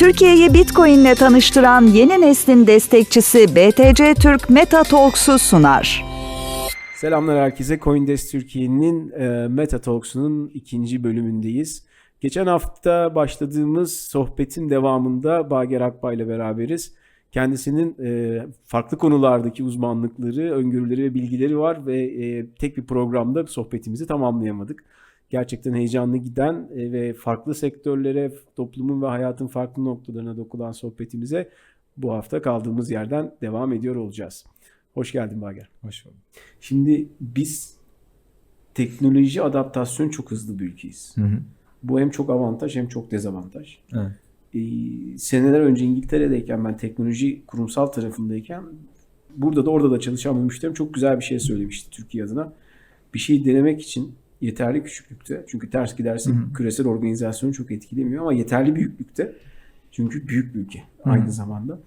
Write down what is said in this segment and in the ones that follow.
Türkiye'yi Bitcoin ile tanıştıran yeni neslin destekçisi BTC Türk Meta Talks'u sunar. Selamlar herkese. Coindesk Türkiye'nin e, Meta Talks'unun ikinci bölümündeyiz. Geçen hafta başladığımız sohbetin devamında Bager Akbay ile beraberiz. Kendisinin e, farklı konulardaki uzmanlıkları, öngörüleri ve bilgileri var ve e, tek bir programda sohbetimizi tamamlayamadık. Gerçekten heyecanlı giden e, ve farklı sektörlere, toplumun ve hayatın farklı noktalarına dokunan sohbetimize bu hafta kaldığımız yerden devam ediyor olacağız. Hoş geldin Bager. Hoş bulduk. Şimdi biz teknoloji adaptasyon çok hızlı bir ülkeyiz. Hı hı. Bu hem çok avantaj hem çok dezavantaj. Evet. Ee, seneler önce İngiltere'deyken ben teknoloji kurumsal tarafındayken burada da orada da çalışan bir müşterim çok güzel bir şey söylemişti Türkiye adına. Bir şeyi denemek için yeterli küçüklükte çünkü ters giderse Hı hı. küresel organizasyonu çok etkilemiyor ama yeterli büyüklükte çünkü büyük bir ülke hı. aynı zamanda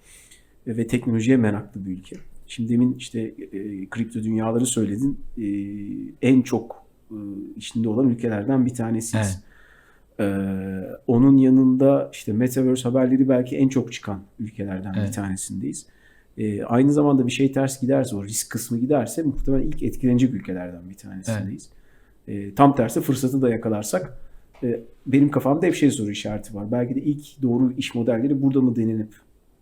ve, ve teknolojiye meraklı bir ülke. Şimdi demin işte e, kripto dünyaları söyledin. E, en çok e, içinde olan ülkelerden bir tanesiyiz. Evet. E, onun yanında işte Metaverse haberleri belki en çok çıkan ülkelerden bir Evet. tanesindeyiz. E, aynı zamanda bir şey ters giderse, o risk kısmı giderse muhtemelen ilk etkilenecek ülkelerden bir tanesindeyiz. E, tam tersi fırsatı da yakalarsak e, benim kafamda hep şey soru işareti var. Belki de ilk doğru iş modelleri burada mı denenip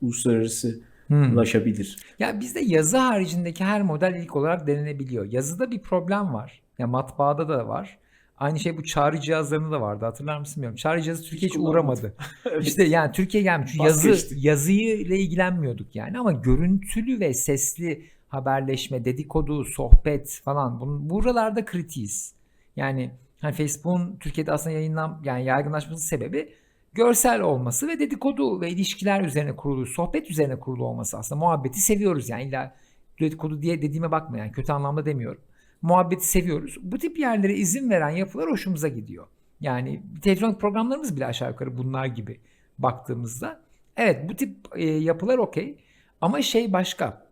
uluslararası Hmm. ulaşabilir? Ya bizde yazı haricindeki her model ilk olarak denenebiliyor. Yazıda bir problem var. Ya matbaada da var. Aynı şey bu çağrı cihazlarında da vardı. Hatırlar mısın bilmiyorum. Çağrı cihazı Türkiye hiç kullanmadım. uğramadı. İşte yani Türkiye gelmiş. Yazı geçti. yazıyla ilgilenmiyorduk yani ama görüntülü ve sesli haberleşme, dedikodu, sohbet falan bunun buralarda kritiyiz. Yani hani Facebook'un Türkiye'de aslında yayınlan yani yaygınlaşmasının sebebi görsel olması ve dedikodu ve ilişkiler üzerine kurulu, sohbet üzerine kurulu olması aslında. Muhabbeti seviyoruz yani illa dedikodu diye dediğime bakma yani kötü anlamda demiyorum. Muhabbeti seviyoruz. Bu tip yerlere izin veren yapılar hoşumuza gidiyor. Yani televizyon programlarımız bile aşağı yukarı bunlar gibi baktığımızda. Evet bu tip e, yapılar okey ama şey başka.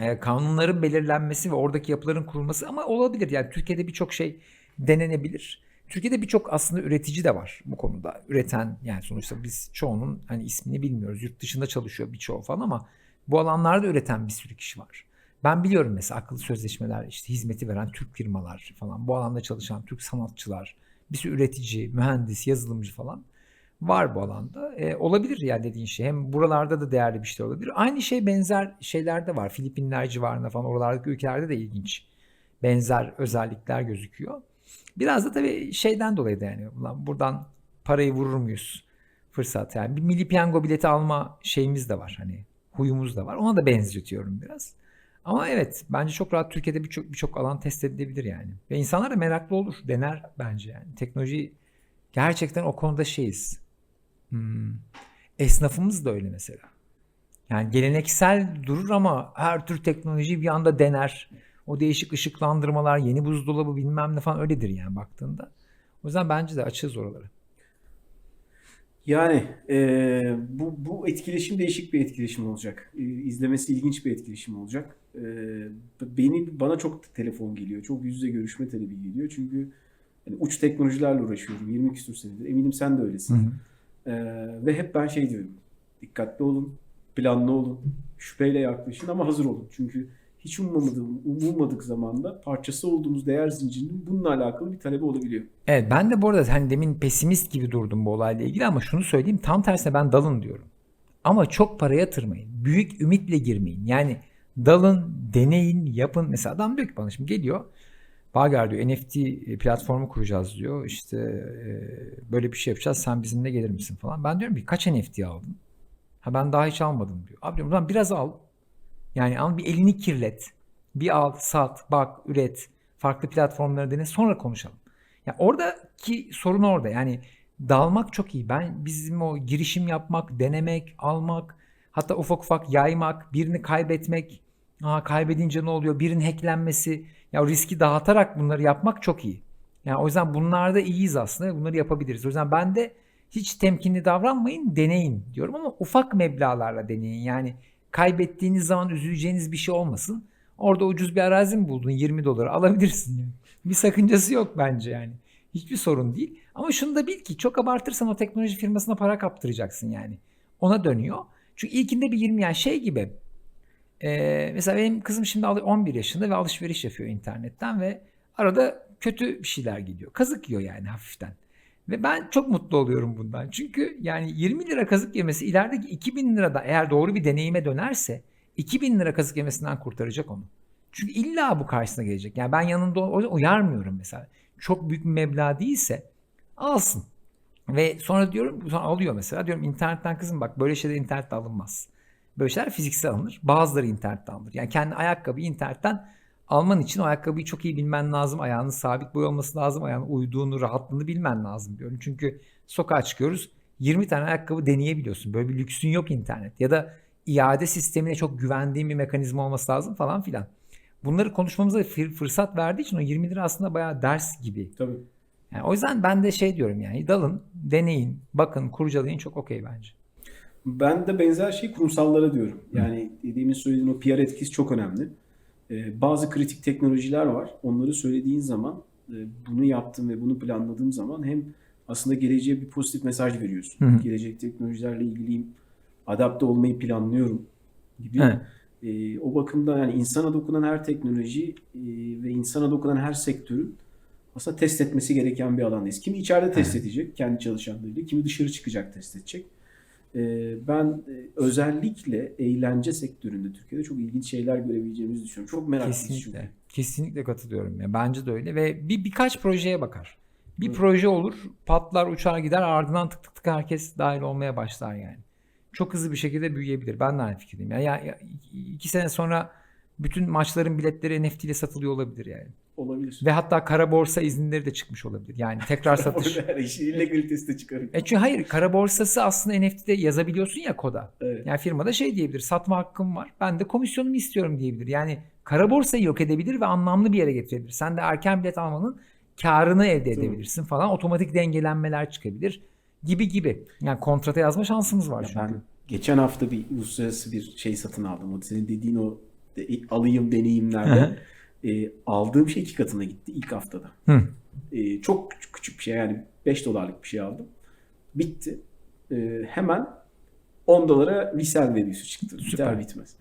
E, kanunların belirlenmesi ve oradaki yapıların kurulması ama olabilir. Yani Türkiye'de birçok şey denenebilir. Türkiye'de birçok aslında üretici de var bu konuda. Üreten yani sonuçta biz çoğunun hani ismini bilmiyoruz. Yurt dışında çalışıyor birçoğu falan ama bu alanlarda üreten bir sürü kişi var. Ben biliyorum mesela akıllı sözleşmeler işte hizmeti veren Türk firmalar falan bu alanda çalışan Türk sanatçılar bir sürü üretici, mühendis, yazılımcı falan var bu alanda. E, olabilir ya dediğin şey. Hem buralarda da değerli bir şey olabilir. Aynı şey benzer şeyler de var. Filipinler civarında falan oralardaki ülkelerde de ilginç benzer özellikler gözüküyor. Biraz da tabii şeyden dolayı da yani ulan buradan parayı vurur muyuz fırsat yani bir milli piyango bileti alma şeyimiz de var hani huyumuz da var ona da benzetiyorum biraz. Ama evet bence çok rahat Türkiye'de birçok birçok alan test edilebilir yani. Ve insanlar da meraklı olur dener bence yani. Teknoloji gerçekten o konuda şeyiz. Hmm. Esnafımız da öyle mesela. Yani geleneksel durur ama her tür teknoloji bir anda dener. O değişik ışıklandırmalar, yeni buzdolabı bilmem ne falan öyledir yani baktığında. O yüzden bence de açığız oraları. Yani e, bu, bu etkileşim değişik bir etkileşim olacak. E, izlemesi ilginç bir etkileşim olacak. E, beni bana çok telefon geliyor. Çok yüz yüze görüşme talebi geliyor. Çünkü hani uç teknolojilerle uğraşıyorum. 20 küsur senedir. Eminim sen de öylesin. E, ve hep ben şey diyorum. Dikkatli olun, planlı olun, şüpheyle yaklaşın ama hazır olun. Çünkü hiç ummamadığım, umulmadık zamanda parçası olduğumuz değer zincirinin bununla alakalı bir talebi olabiliyor. Evet ben de bu arada hani demin pesimist gibi durdum bu olayla ilgili ama şunu söyleyeyim tam tersine ben dalın diyorum. Ama çok para yatırmayın. Büyük ümitle girmeyin. Yani dalın, deneyin, yapın. Mesela adam diyor ki bana şimdi geliyor. Bager diyor NFT platformu kuracağız diyor. İşte e, böyle bir şey yapacağız. Sen bizimle gelir misin falan. Ben diyorum ki kaç NFT aldın? Ha ben daha hiç almadım diyor. Abi diyorum "Ulan biraz al. Yani al bir elini kirlet. Bir al, sat, bak, üret. Farklı platformları dene sonra konuşalım. Ya oradaki sorun orada. Yani dalmak çok iyi. Ben bizim o girişim yapmak, denemek, almak, hatta ufak ufak yaymak, birini kaybetmek. Aa, kaybedince ne oluyor? Birinin hacklenmesi. Ya riski dağıtarak bunları yapmak çok iyi. Yani o yüzden bunlarda iyiyiz aslında. Bunları yapabiliriz. O yüzden ben de hiç temkinli davranmayın, deneyin diyorum ama ufak meblağlarla deneyin. Yani kaybettiğiniz zaman üzüleceğiniz bir şey olmasın. Orada ucuz bir arazi mi buldun 20 dolara alabilirsin yani. Bir sakıncası yok bence yani. Hiçbir sorun değil. Ama şunu da bil ki çok abartırsan o teknoloji firmasına para kaptıracaksın yani. ona dönüyor. Çünkü ilkinde bir 20 yani şey gibi e, mesela benim kızım şimdi al- 11 yaşında ve alışveriş yapıyor internetten ve arada kötü bir şeyler gidiyor. Kazık yiyor yani hafiften. Ve ben çok mutlu oluyorum bundan. Çünkü yani 20 lira kazık yemesi ilerideki 2000 lirada eğer doğru bir deneyime dönerse 2000 lira kazık yemesinden kurtaracak onu. Çünkü illa bu karşısına gelecek. Yani ben yanında uyarmıyorum mesela. Çok büyük bir meblağ değilse alsın. Ve sonra diyorum sonra alıyor mesela diyorum internetten kızım bak böyle şeyler internette alınmaz. Böyle şeyler fiziksel alınır. Bazıları internetten alınır. Yani kendi ayakkabıyı internetten alman için o ayakkabıyı çok iyi bilmen lazım. Ayağının sabit boy olması lazım. Ayağının uyduğunu, rahatlığını bilmen lazım diyorum. Çünkü sokağa çıkıyoruz. 20 tane ayakkabı deneyebiliyorsun. Böyle bir lüksün yok internet. Ya da iade sistemine çok güvendiğin bir mekanizma olması lazım falan filan. Bunları konuşmamıza fır- fırsat verdiği için o 20 lira aslında bayağı ders gibi. Tabii. Yani o yüzden ben de şey diyorum yani dalın, deneyin, bakın, kurcalayın çok okey bence. Ben de benzer şey kurumsallara diyorum. Yani dediğimiz söylediğin o PR etkisi çok önemli. Ee, bazı kritik teknolojiler var. Onları söylediğin zaman e, bunu yaptım ve bunu planladığım zaman hem aslında geleceğe bir pozitif mesaj veriyorsun. Hı hı. Gelecek teknolojilerle ilgiliyim. Adapte olmayı planlıyorum gibi. Evet. Ee, o bakımdan yani insana dokunan her teknoloji e, ve insana dokunan her sektörün aslında test etmesi gereken bir alandayız. Kimi içeride test edecek kendi çalışanlarıyla, kimi dışarı çıkacak test edecek. Ee, Ben e, özellikle eğlence sektöründe Türkiye'de çok ilginç şeyler görebileceğimizi düşünüyorum. Çok meraklıyız çünkü. Kesinlikle. Kesinlikle katılıyorum ya. Bence de öyle ve bir birkaç projeye bakar. Bir Hı. proje olur, patlar, uçar gider, ardından tık tık tık herkes dahil olmaya başlar yani. Çok hızlı bir şekilde büyüyebilir. Ben de aynı fikirdeyim. Yani ya, ya- iki sene sonra bütün maçların biletleri NFT ile satılıyor olabilir yani. Olabilir. Ve hatta kara borsa izinleri de çıkmış olabilir. Yani tekrar satış. İşin illegalitesi de çıkarıyor. E çünkü hayır kara borsası aslında NFT'de yazabiliyorsun ya koda. Evet. Yani firmada şey diyebilir satma hakkım var ben de komisyonumu istiyorum diyebilir. Yani kara borsayı yok edebilir ve anlamlı bir yere getirebilir. Sen de erken bilet almanın karını elde Tabii. edebilirsin falan. Otomatik dengelenmeler çıkabilir gibi gibi. Yani kontrata yazma şansımız var Ya çünkü. ben geçen hafta bir uluslararası bir şey satın aldım. O senin dediğin o de- alayım deneyimlerde e, aldığım şey iki katına gitti ilk haftada. Hı. E, çok küçük, küçük bir şey yani 5 dolarlık bir şey aldım. Bitti. E, hemen 10 dolara resell valüsü çıktı. Biter Süper. bitmez.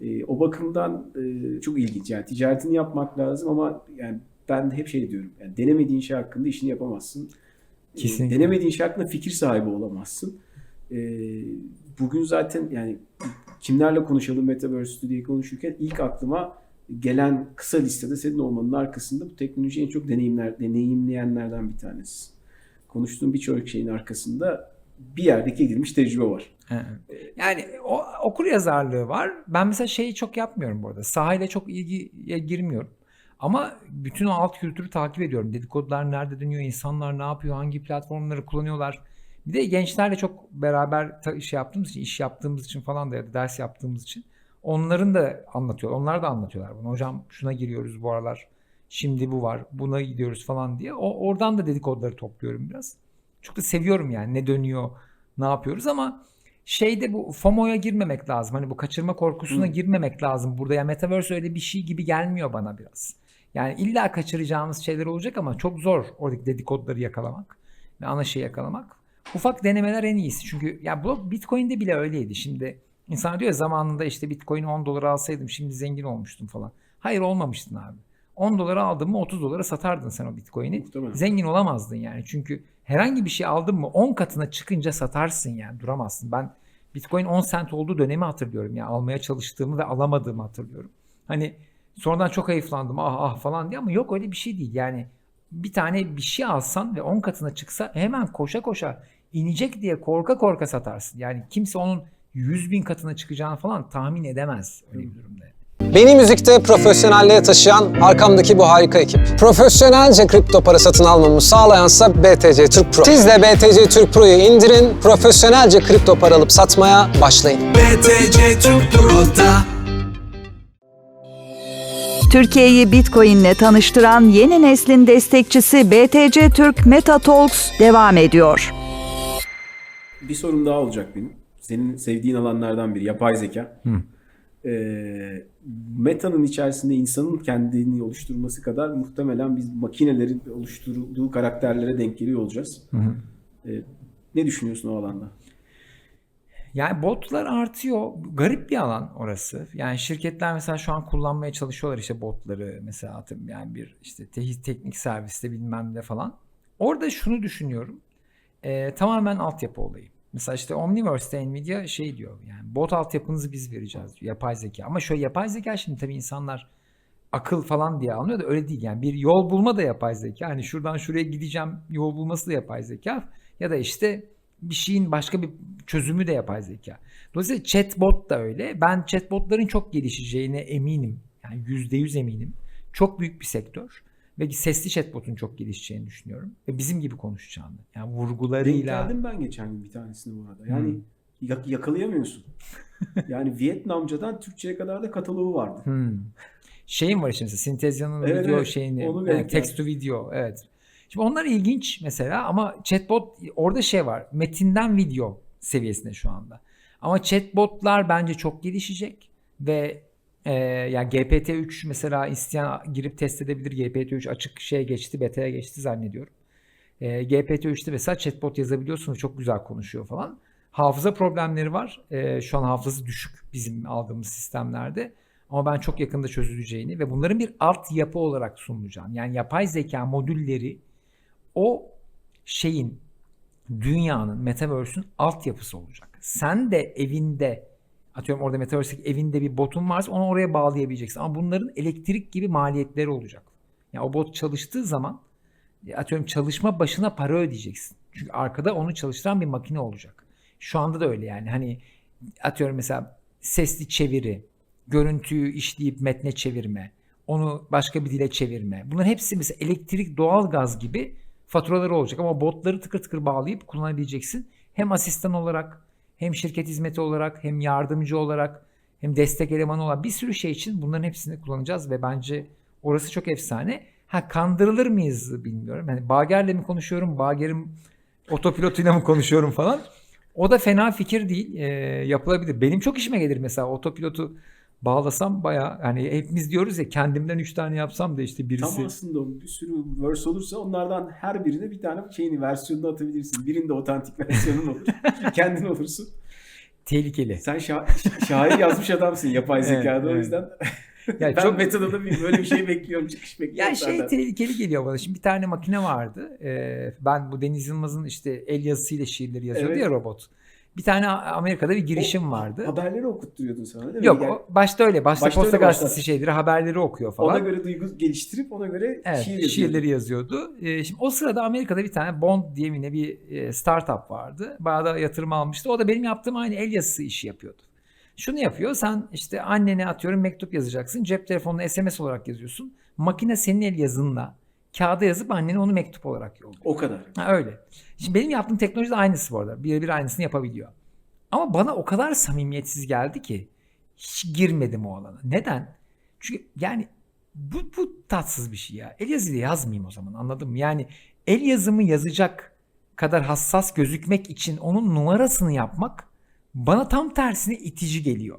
E, o bakımdan e, çok ilginç. Yani ticaretini yapmak lazım ama yani ben hep şey diyorum. Yani denemediğin şey hakkında işini yapamazsın. E, Kesinlikle. denemediğin şey hakkında fikir sahibi olamazsın. E, bugün zaten yani kimlerle konuşalım Metaverse diye konuşurken ilk aklıma gelen kısa listede senin olmanın arkasında bu teknolojiyi en çok deneyimler, deneyimleyenlerden bir tanesi. Konuştuğum birçok şeyin arkasında bir yerdeki edilmiş tecrübe var. Hı. Yani o okur yazarlığı var. Ben mesela şeyi çok yapmıyorum bu arada. Sahayla çok ilgiye girmiyorum. Ama bütün o alt kültürü takip ediyorum. Dedikodular nerede dönüyor, insanlar ne yapıyor, hangi platformları kullanıyorlar. Bir de gençlerle çok beraber iş yaptığımız için, iş yaptığımız için falan da ya da ders yaptığımız için onların da anlatıyor. Onlar da anlatıyorlar bunu. Hocam şuna giriyoruz bu aralar. Şimdi bu var. Buna gidiyoruz falan diye. O oradan da dedikoduları topluyorum biraz. Çok da seviyorum yani ne dönüyor, ne yapıyoruz ama şeyde bu FOMO'ya girmemek lazım. Hani bu kaçırma korkusuna Hı. girmemek lazım. Burada ya Metaverse öyle bir şey gibi gelmiyor bana biraz. Yani illa kaçıracağımız şeyler olacak ama çok zor oradaki dedikoduları yakalamak ve ana şeyi yakalamak. Ufak denemeler en iyisi. Çünkü ya bu Bitcoin'de bile öyleydi. Şimdi insan diyor ya zamanında işte Bitcoin'i 10 dolara alsaydım şimdi zengin olmuştum falan. Hayır olmamıştın abi. 10 dolara aldın mı 30 dolara satardın sen o Bitcoin'i. Zengin olamazdın yani. Çünkü herhangi bir şey aldın mı 10 katına çıkınca satarsın yani duramazsın. Ben Bitcoin 10 sent olduğu dönemi hatırlıyorum. Yani almaya çalıştığımı ve alamadığımı hatırlıyorum. Hani sonradan çok hayıflandım ah ah falan diye ama yok öyle bir şey değil. Yani bir tane bir şey alsan ve 10 katına çıksa hemen koşa koşa inecek diye korka korka satarsın. Yani kimse onun 100 bin katına çıkacağını falan tahmin edemez öyle bir durumda. Beni müzikte profesyonelliğe taşıyan arkamdaki bu harika ekip. Profesyonelce kripto para satın almamı sağlayansa BTC Türk Pro. Siz de BTC Türk Pro'yu indirin, profesyonelce kripto para alıp satmaya başlayın. BTC Türk Pro'da Türkiye'yi Bitcoin'le tanıştıran yeni neslin destekçisi BTC Türk Meta Talks devam ediyor. Bir sorum daha olacak benim. Senin sevdiğin alanlardan biri yapay zeka. Ee, Meta'nın içerisinde insanın kendini oluşturması kadar muhtemelen biz makinelerin oluşturduğu karakterlere denk geliyor olacağız. Ee, ne düşünüyorsun o alanda? Yani botlar artıyor. Garip bir alan orası. Yani şirketler mesela şu an kullanmaya çalışıyorlar işte botları mesela atıyorum yani bir işte te- teknik serviste bilmem ne falan. Orada şunu düşünüyorum. Ee, tamamen altyapı olayı. Mesela işte Omniverse'de Nvidia şey diyor yani bot altyapınızı biz vereceğiz diyor. Yapay zeka. Ama şöyle yapay zeka şimdi tabii insanlar akıl falan diye anlıyor da öyle değil. Yani bir yol bulma da yapay zeka. Hani şuradan şuraya gideceğim yol bulması da yapay zeka. Ya da işte bir şeyin başka bir çözümü de yapay zeka. Dolayısıyla chatbot da öyle. Ben chatbotların çok gelişeceğine eminim. Yani %100 eminim. Çok büyük bir sektör. Ve sesli chatbotun çok gelişeceğini düşünüyorum. Ve bizim gibi konuşacağını. Yani Denk vurgularıyla. geldim ben geçen gün bir tanesini bu arada. Yani yak- yakalayamıyorsun. yani Vietnamcadan Türkçe'ye kadar da kataloğu vardı. Hmm. Şeyim var şimdi Synthesia'nın Evet, video evet. şeyini, Onu denk text to video, evet. Şimdi onlar ilginç mesela ama chatbot orada şey var. Metinden video seviyesinde şu anda. Ama chatbotlar bence çok gelişecek ve e, yani GPT-3 mesela isteyen girip test edebilir. GPT-3 açık şeye geçti, beta'ya geçti zannediyorum. E, GPT-3'te mesela chatbot yazabiliyorsunuz. Çok güzel konuşuyor falan. Hafıza problemleri var. E, şu an hafızası düşük bizim aldığımız sistemlerde. Ama ben çok yakında çözüleceğini ve bunların bir altyapı olarak sunulacağını. Yani yapay zeka modülleri o şeyin dünyanın, metaverse'ün altyapısı olacak. Sen de evinde atıyorum orada metaverse'deki evinde bir botun varsa onu oraya bağlayabileceksin. Ama bunların elektrik gibi maliyetleri olacak. Yani o bot çalıştığı zaman e, atıyorum çalışma başına para ödeyeceksin. Çünkü arkada onu çalıştıran bir makine olacak. Şu anda da öyle yani. Hani atıyorum mesela sesli çeviri, görüntüyü işleyip metne çevirme, onu başka bir dile çevirme. Bunların hepsi mesela elektrik, doğalgaz gibi faturaları olacak ama botları tıkır tıkır bağlayıp kullanabileceksin. Hem asistan olarak, hem şirket hizmeti olarak, hem yardımcı olarak, hem destek elemanı olarak bir sürü şey için bunların hepsini kullanacağız ve bence orası çok efsane. Ha kandırılır mıyız bilmiyorum. Hani Bager'le mi konuşuyorum, Bager'in otopilotuyla mı konuşuyorum falan. O da fena fikir değil. Ee, yapılabilir. Benim çok işime gelir mesela otopilotu bağlasam baya hani hepimiz diyoruz ya kendimden 3 tane yapsam da işte birisi. Tam aslında bir sürü verse olursa onlardan her birine bir tane şeyini versiyonunu atabilirsin. Birinde otantik versiyonun olur. Kendin olursun. Tehlikeli. Sen şa- şair yazmış adamsın yapay Evet, zekada o evet. yüzden. Yani ben çok- metada da bir böyle bir şey bekliyorum. Çıkış bekliyorum Ya şey senden. tehlikeli geliyor bana. Şimdi bir tane makine vardı. Ee, ben bu Deniz Yılmaz'ın işte el yazısıyla şiirleri yazıyordu Evet. ya robot. Bir tane Amerika'da bir girişim vardı. Haberleri okutturuyordun sana değil mi? Yok Yani o başta öyle. Başta, Başta Posta öyle Gazetesi başladı. şeyleri haberleri okuyor falan. ona göre duygu geliştirip ona göre Evet, şiir yazıyordun. şiirleri yazıyordu. Ee, şimdi o sırada Amerika'da bir tane Bond diye yine bir e, startup vardı. Bayağı da yatırım almıştı. O da benim yaptığım aynı el yazısı işi yapıyordu. Şunu yapıyor. Sen işte annene atıyorum mektup yazacaksın. Cep telefonuna SMS olarak yazıyorsun. Makine senin el yazınla kağıda yazıp annene onu mektup olarak yolluyor. O kadar. Ha, öyle. Şimdi benim yaptığım teknoloji de aynısı bu arada. Birebir aynısını yapabiliyor. Ama bana o kadar samimiyetsiz geldi ki hiç girmedim o alana. Neden? Çünkü yani bu, bu tatsız bir şey ya. El yazıyla yazmayayım o zaman anladın mı? Yani el yazımı yazacak kadar hassas gözükmek için onun numarasını yapmak bana tam tersine itici geliyor.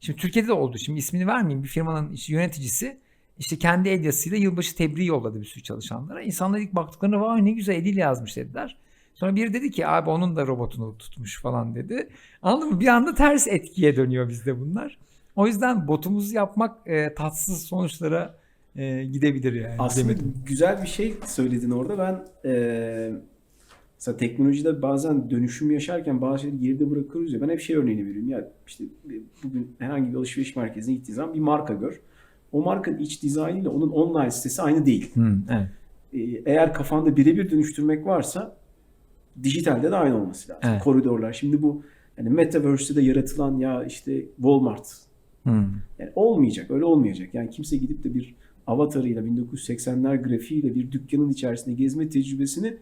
Şimdi Türkiye'de de oldu. Şimdi ismini vermeyeyim. Bir firmanın işte yöneticisi işte kendi el yazısıyla yılbaşı tebriği yolladı bir sürü çalışanlara. İnsanlar ilk baktıklarında vay ne güzel eliyle yazmış dediler. Sonra biri dedi ki abi onun da robotunu tutmuş falan dedi. Anladın mı? Bir anda ters etkiye dönüyor bizde bunlar. O yüzden botumuzu yapmak e, tatsız sonuçlara e, gidebilir yani. Aslında Demedim. güzel bir şey söyledin orada. Ben eee mesela teknolojide bazen dönüşüm yaşarken bazı şeyleri geride bırakıyoruz ya. Ben hep şey örneğini veriyorum. Ya işte bugün herhangi bir alışveriş merkezine gittiğin zaman bir marka gör. O markanın iç dizaynıyla onun online sitesi aynı değil. Hmm, evet. Ee, Eğer kafanda birebir dönüştürmek varsa dijitalde de aynı olması lazım. Evet. Koridorlar. Şimdi bu hani Metaverse'de yaratılan ya işte Walmart Hmm. yani olmayacak, öyle olmayacak. Yani kimse gidip de bir avatarıyla 1980'ler grafiğiyle bir dükkanın içerisinde gezme tecrübesini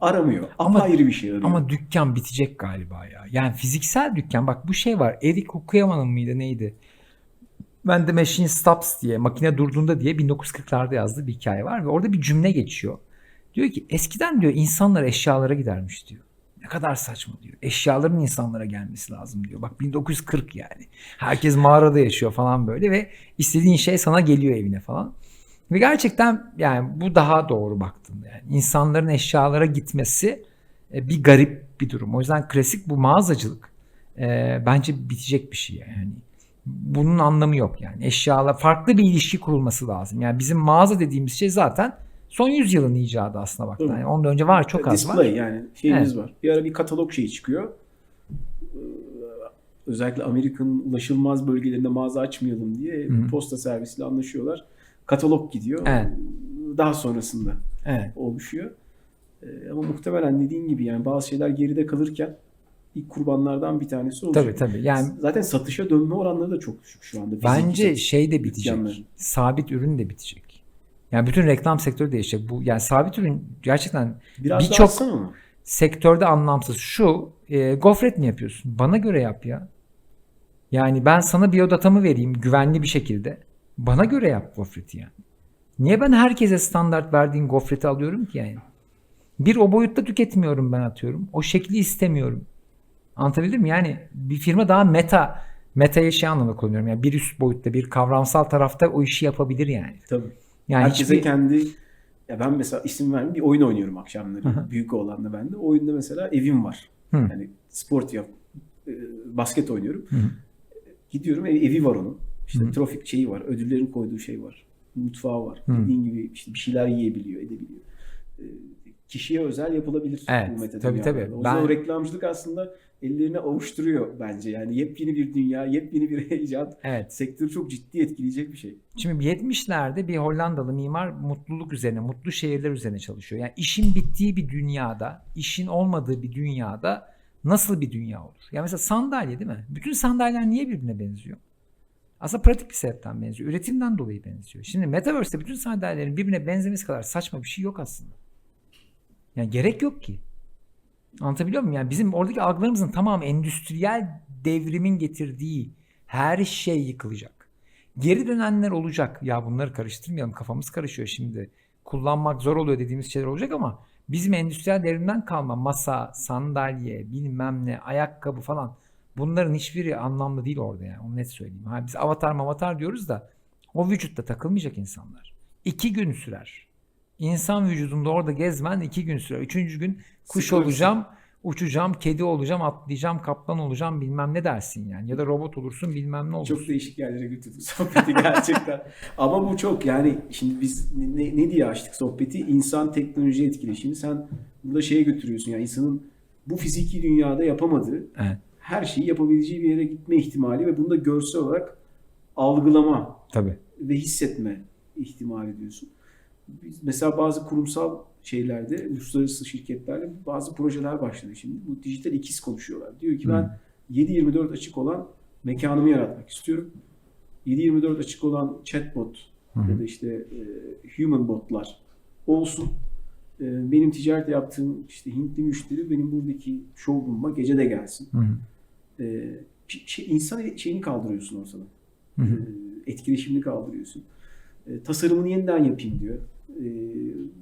aramıyor. Ama- Apayrı bir şey arıyor. Ama dükkan bitecek galiba ya. Yani fiziksel dükkan bak bu şey var. Eric Okuyaman'ın mıydı neydi? Ben de Machine Stops diye makine durduğunda diye 1940'larda yazdığı bir hikaye var ve orada bir cümle geçiyor. Diyor ki eskiden diyor insanlar eşyalara gidermiş diyor. Ne kadar saçma diyor. Eşyaların insanlara gelmesi lazım diyor. Bak 1940 yani. Herkes mağarada yaşıyor falan böyle ve istediğin şey sana geliyor evine falan. Ve gerçekten yani bu daha doğru baktım. Yani insanların eşyalara gitmesi e, bir garip bir durum. O yüzden klasik bu mağazacılık e, bence bitecek bir şey yani. Bunun anlamı yok yani. Eşyalar farklı bir ilişki kurulması lazım. Yani bizim mağaza dediğimiz şey zaten son yüzyılın icadı aslında bak. Yani ondan önce var çok az Display var. yani şeyimiz Evet. var. Bir ara bir katalog şeyi çıkıyor. Ee, Özellikle Amerika'nın ulaşılmaz bölgelerinde mağaza açmayalım diye Hı hı. posta servisiyle anlaşıyorlar. Katalog gidiyor. Evet. Daha sonrasında Evet. oluşuyor. Ee, ama muhtemelen dediğin gibi yani bazı şeyler geride kalırken ilk kurbanlardan bir tanesi olacak. Tabii tabii. Yani Zaten satışa dönme oranları da çok düşük şu anda. Fiziki Bence şey de bitecek. dükkanların. Sabit ürün de bitecek. Yani bütün reklam sektörü değişecek. Bu yani sabit ürün gerçekten birçok- sektörde anlamsız. Şu e, gofret mi yapıyorsun? Bana göre yap ya. Yani ben sana biyodatamı vereyim güvenli bir şekilde. Bana göre yap gofreti yani. Niye ben herkese standart verdiğin gofreti alıyorum ki yani? Bir o boyutta tüketmiyorum ben atıyorum. O şekli istemiyorum. Anlatabildim mi? Yani bir firma daha meta meta'ya şey anlamda kullanıyorum. Yani bir üst boyutta bir kavramsal tarafta o işi yapabilir yani. Tabii. Yani Herkese hiçbir- kendi ya ben mesela isim vermeyeyim bir oyun oynuyorum akşamları. Hı hı. Büyük oğlanla ben de. O oyunda mesela evim var. Hı. Yani sport yap e, basket oynuyorum. Hı hı. Gidiyorum ev- evi var onun. İşte Hı. trafik şeyi var. Ödüllerin koyduğu şey var. Mutfağı var. Hı. Dediğin gibi işte bir şeyler yiyebiliyor, edebiliyor. Kişiye özel yapılabilir Evet, bu meta tabii, tabii. O Ben- reklamcılık aslında ellerine avuşturuyor bence. Yani yepyeni bir dünya, yepyeni bir heyecan. Evet. Sektörü çok ciddi etkileyecek bir şey. Şimdi 70'lerde bir Hollandalı mimar mutluluk üzerine, mutlu şehirler üzerine çalışıyor. Yani işin bittiği bir dünyada, işin olmadığı bir dünyada nasıl bir dünya olur? Ya mesela sandalye değil mi? Bütün sandalyeler niye birbirine benziyor? Aslında pratik bir sebepten benziyor. Üretimden dolayı benziyor. Şimdi Metaverse'te bütün sandalyelerin birbirine benzemesi kadar saçma bir şey yok aslında. Yani gerek yok ki. Anlatabiliyor muyum? Yani bizim oradaki algılarımızın tamamı endüstriyel devrimin getirdiği her şey yıkılacak. Geri dönenler olacak. Ya bunları karıştırmayalım kafamız karışıyor şimdi. Kullanmak zor oluyor dediğimiz şeyler olacak ama bizim endüstriyel devrimden kalma masa, sandalye, bilmem ne, ayakkabı falan bunların hiçbiri anlamlı değil orada yani. Onu net söyleyeyim. Ha, biz avatar mavatar diyoruz da o vücutta takılmayacak insanlar. İki gün sürer. İnsan vücudunda orada gezmen iki gün sürer. Üçüncü gün kuş Sıkılırsın. olacağım, uçacağım, kedi olacağım, atlayacağım, kaplan olacağım bilmem ne dersin yani. Ya da robot olursun bilmem ne olursun. Çok değişik yerlere götürdü sohbeti gerçekten. Ama bu çok yani şimdi biz ne, ne diye açtık sohbeti? İnsan teknoloji etkileşimi. Sen burada şeye götürüyorsun yani insanın bu fiziki dünyada yapamadığı Evet. her şeyi yapabileceği bir yere gitme ihtimali ve bunu da görsel olarak algılama Tabii. ve hissetme ihtimali diyorsun. Biz mesela bazı kurumsal şeylerde, uluslararası şirketlerle bazı projeler başladı şimdi. Bu dijital ikiz konuşuyorlar. Diyor ki ben 7-24 açık olan mekanımı yaratmak istiyorum. 7-24 açık olan chatbot ya da işte e, human botlar olsun. E, benim ticarette yaptığım işte Hintli müşteri benim buradaki showroom'uma gece de gelsin. Hı hı. E, şey, insan şeyini kaldırıyorsun ortadan. Hı hı. E, etkileşimini kaldırıyorsun. E, tasarımını yeniden yapayım diyor. E,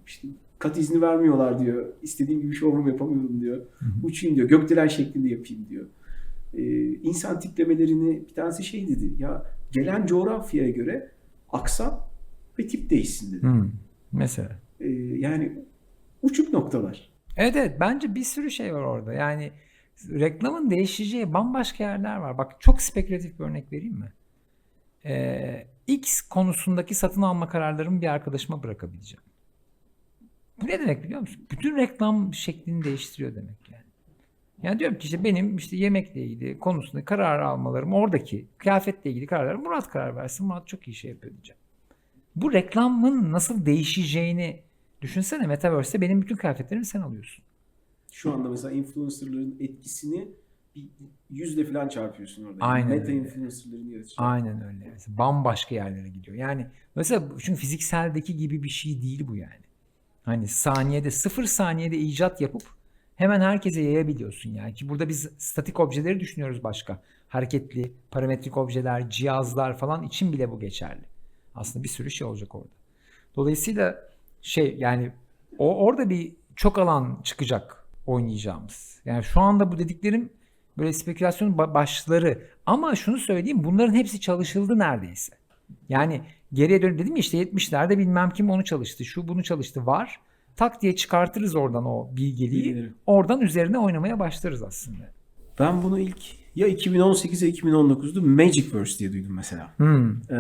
işte kat izni vermiyorlar diyor. İstediğim gibi showroom yapamıyorum diyor. Uçayım diyor. Gökdelen şeklinde yapayım diyor. E, insan tiplemelerini bir tanesi şey dedi. Ya gelen coğrafyaya göre aksan ve tip değişsin dedi. Hı. Mesela. E, yani uçuk noktalar. Evet evet bence bir sürü şey var orada. Yani reklamın değişeceği bambaşka yerler var. Bak çok spekülatif bir örnek vereyim mi? Ee, X konusundaki satın alma kararlarımı bir arkadaşıma bırakabileceğim. Bu ne demek biliyor musun? Bütün reklam şeklini değiştiriyor demek yani. Yani diyorum ki işte benim işte yemekle ilgili konusunda karar almalarım oradaki kıyafetle ilgili kararları Murat karar versin. Murat çok iyi şey yapıyor diyeceğim. Bu reklamın nasıl değişeceğini düşünsene Metaverse'te benim bütün kıyafetlerimi sen alıyorsun. Şu anda mesela influencerların etkisini bir yüzle falan çarpıyorsun orada. Yani Aynen Meta öyle. influencerların yarışı. Aynen öyle. Mesela bambaşka yerlere gidiyor. Yani mesela çünkü fizikseldeki gibi bir şey değil bu yani. Hani saniyede sıfır saniyede icat yapıp hemen herkese yayabiliyorsun yani. Ki burada biz statik objeleri düşünüyoruz başka. Hareketli, parametrik objeler, cihazlar falan için bile bu geçerli. Aslında bir sürü şey olacak orada. Dolayısıyla şey yani o orada bir çok alan çıkacak oynayacağımız. Yani şu anda bu dediklerim böyle spekülasyon ba- başları ama şunu söyleyeyim bunların hepsi çalışıldı neredeyse. Yani geriye dönüp dedim ya işte 70'lerde bilmem kim onu çalıştı, şu bunu çalıştı var. Tak diye çıkartırız oradan o bilgeliği. Oradan üzerine oynamaya başlarız aslında. Ben bunu ilk Ya 2018 ya 2019'da Magicverse diye duydum mesela. Hmm. Ee,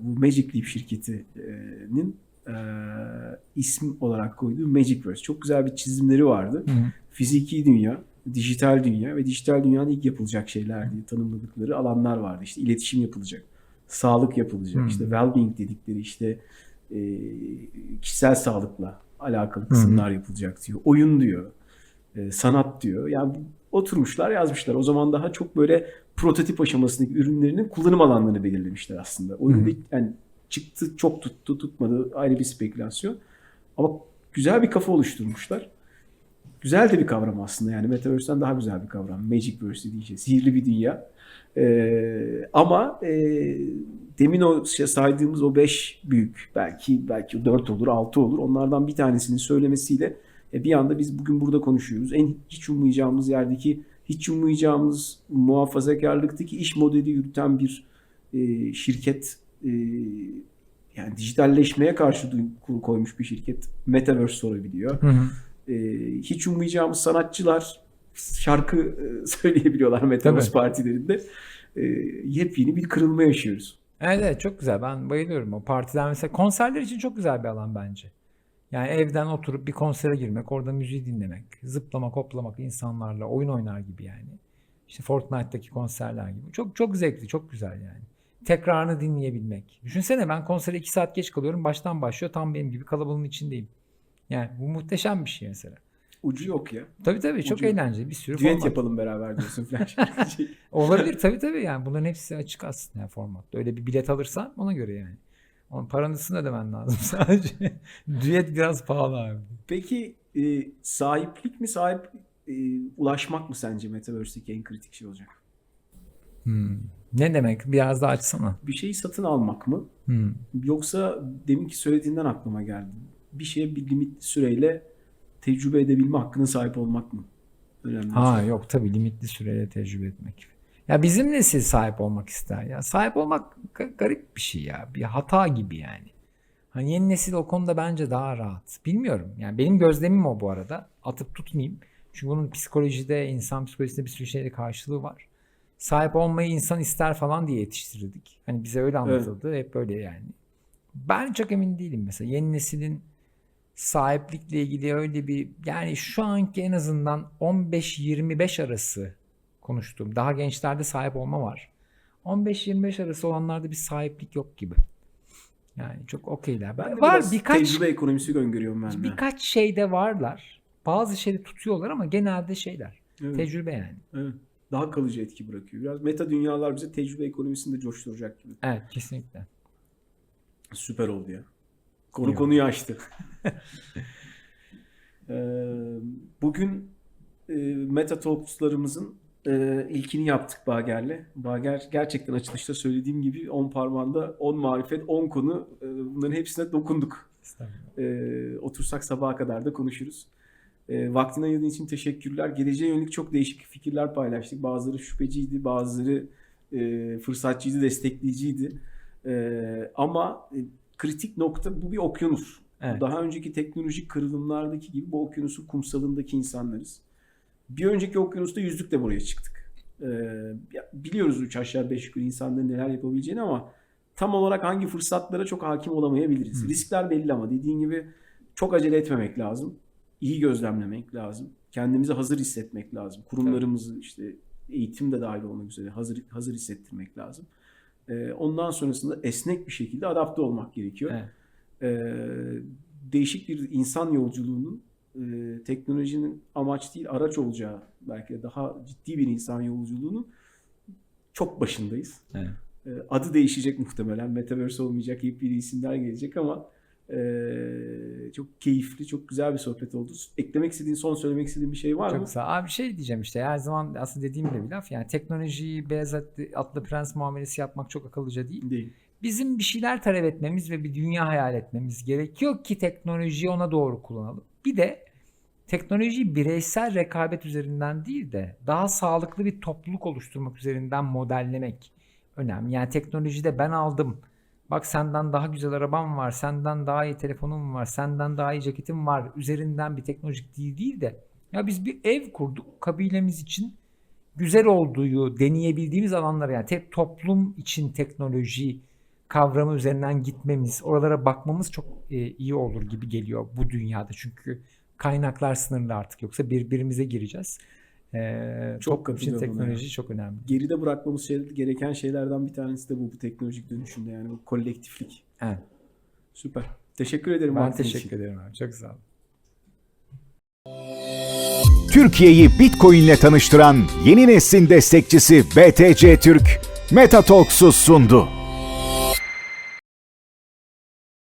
bu Magic Leap şirketinin e, isim olarak koyduğu Magicverse. Çok güzel bir çizimleri vardı. Hı. Fiziki dünya, dijital dünya ve dijital dünyanın ilk yapılacak şeyler diye tanımladıkları alanlar vardı. İşte iletişim yapılacak, sağlık yapılacak, Hı. işte well-being dedikleri işte e, kişisel sağlıkla alakalı kısımlar yapılacak diyor. Oyun diyor, e, sanat diyor. Yani oturmuşlar yazmışlar. O zaman daha çok böyle prototip aşamasındaki ürünlerinin kullanım alanlarını belirlemişler aslında. Oyun bir, yani çıktı çok tuttu tutmadı ayrı bir spekülasyon. Ama güzel bir kafa oluşturmuşlar. Güzel de bir kavram aslında yani Metaverse'den daha güzel bir kavram. Magicverse dediği şey. Sihirli bir dünya. Ee, ama e, demin o şey saydığımız o 5 büyük belki belki 4 olur 6 olur onlardan bir tanesinin söylemesiyle e, bir anda biz bugün burada konuşuyoruz. En hiç ummayacağımız yerdeki hiç ummayacağımız muhafazakarlıktaki iş modeli yürüten bir e, şirket e, yani dijitalleşmeye karşı koymuş bir şirket Metaverse sorabiliyor. Hı hı. E, hiç ummayacağımız sanatçılar şarkı e, söyleyebiliyorlar Metaverse partilerinde. E, yepyeni bir kırılma yaşıyoruz. Evet, evet çok güzel. Ben bayılıyorum o partiden mesela konserler için çok güzel bir alan bence. Yani evden oturup bir konsere girmek, orada müziği dinlemek, zıplamak, hoplamak insanlarla oyun oynar gibi yani. İşte Fortnite'daki konserler gibi. Çok çok zevkli, çok güzel yani. Tekrarını dinleyebilmek. Düşünsene ben konsere 2 saat geç kalıyorum. Baştan başlıyor. Tam benim gibi kalabalığın içindeyim. Yani bu muhteşem bir şey mesela. Ucu yok ya. Tabii tabii çok Ucu- eğlenceli. Bir sürü Düet format. yapalım beraber diyorsun falan. Olabilir tabii tabii yani bunların hepsi açık aslında yani formatta. Öyle bir bilet alırsan ona göre yani. Onun paranısını ödemen lazım sadece. Düet biraz pahalı abi. Peki e, sahiplik mi sahip e, ulaşmak mı sence Metaverse'deki en kritik şey olacak? Hmm. Ne demek? Biraz daha açsana. Bir şeyi satın almak mı? Hmm. Yoksa deminki söylediğinden aklıma geldi. Bir şeye bir limitli süreyle tecrübe edebilme hakkına sahip olmak mı? Önemli. Ha yok tabii limitli süreyle tecrübe etmek. Ya bizim nesil sahip olmak ister ya. Sahip olmak ga- garip bir şey ya. Bir hata gibi yani. Hani yeni nesil o konuda bence daha rahat. Bilmiyorum. Yani benim gözlemim o bu arada. Atıp tutmayayım. Çünkü bunun psikolojide, insan psikolojisinde bir sürü şeyde karşılığı var. Sahip olmayı insan ister falan diye yetiştirildik. Hani bize öyle anlatıldı. Hep böyle yani. Ben çok emin değilim mesela. Yeni neslin sahiplikle ilgili öyle bir yani şu anki en azından 15-25 arası konuştuğum daha gençlerde sahip olma var. 15-25 arası olanlarda bir sahiplik yok gibi. Yani çok okeyler. Ben de var birkaç tecrübe ekonomisi öngörüyorum ben de. birkaç şeyde varlar. Bazı şeyleri tutuyorlar ama genelde şeyler. Evet, Tecrübe yani. evet. Daha kalıcı etki bırakıyor. Biraz meta dünyalar bize tecrübe ekonomisini de coşturacak gibi. Evet kesinlikle. Süper oldu ya. Konu konuyu açtı. Ee, Bugün e, Meta Talks'larımızın e, ilkini yaptık Bager'le. Bager gerçekten açılışta söylediğim gibi 10 parmağında 10 marifet, 10 konu. E, Bunların hepsine dokunduk. Otursak sabaha kadar da konuşuruz. Vaktini ayırdığın için teşekkürler. Geleceğe yönelik çok değişik fikirler paylaştık. Bazıları şüpheciydi, bazıları fırsatçıydı, destekleyiciydi. Ama kritik nokta bu bir okyanus. Evet. Daha önceki teknolojik kırılımlardaki gibi bu okyanusun kumsalındaki insanlarız. Bir önceki okyanusta yüzdük de buraya çıktık. Ee, biliyoruz üç aşağı beş yukarı insanların neler yapabileceğini ama tam olarak hangi fırsatlara çok hakim olamayabiliriz. Hı. Riskler belli ama dediğin gibi çok acele etmemek lazım. İyi gözlemlemek lazım. Kendimizi hazır hissetmek lazım. Kurumlarımızı işte eğitim de dahil olmak üzere hazır hazır hissettirmek lazım. Ee, ondan sonrasında esnek bir şekilde adapte olmak gerekiyor Evet. e, değişik bir insan yolculuğunun e, teknolojinin amaç değil araç olacağı belki de daha ciddi bir insan yolculuğunun çok başındayız. Evet. E, adı değişecek muhtemelen. Metaverse olmayacak, yepyeni isimler gelecek ama e, çok keyifli, çok güzel bir sohbet oldu. Eklemek istediğin, son söylemek istediğin bir şey var Çok mı? güzel. Abi şey diyeceğim işte her zaman aslında dediğim de bir laf yani teknolojiyi beyaz atlı, atlı prens muamelesi yapmak çok akıllıca değil. Değil. Bizim bir şeyler talep etmemiz ve bir dünya hayal etmemiz gerekiyor ki teknolojiyi ona doğru kullanalım. Bir de teknolojiyi bireysel rekabet üzerinden değil de daha sağlıklı bir topluluk oluşturmak üzerinden modellemek önemli. Yani teknolojide ben aldım. Bak senden daha güzel arabam var, senden daha iyi telefonum var, senden daha iyi ceketim var. Üzerinden bir teknolojik değil değil de ya biz bir ev kurduk kabilemiz için güzel olduğu deneyebildiğimiz alanlar yani tek toplum için teknoloji kavramı üzerinden gitmemiz, oralara bakmamız çok e, iyi olur gibi geliyor bu dünyada. Çünkü kaynaklar sınırlı artık yoksa birbirimize gireceğiz. E, Çok toplum için katılıyorum buna teknoloji çok önemli. Geride bırakmamız şey, gereken şeylerden bir tanesi de bu, bu teknolojik dönüşümde yani bu kolektiflik. Evet. Süper. Teşekkür ederim. Ben vaktin için. teşekkür ederim abi. Çok sağ olun. Türkiye'yi Bitcoin'le tanıştıran yeni neslin destekçisi BTC Türk, Metatalks'u sundu.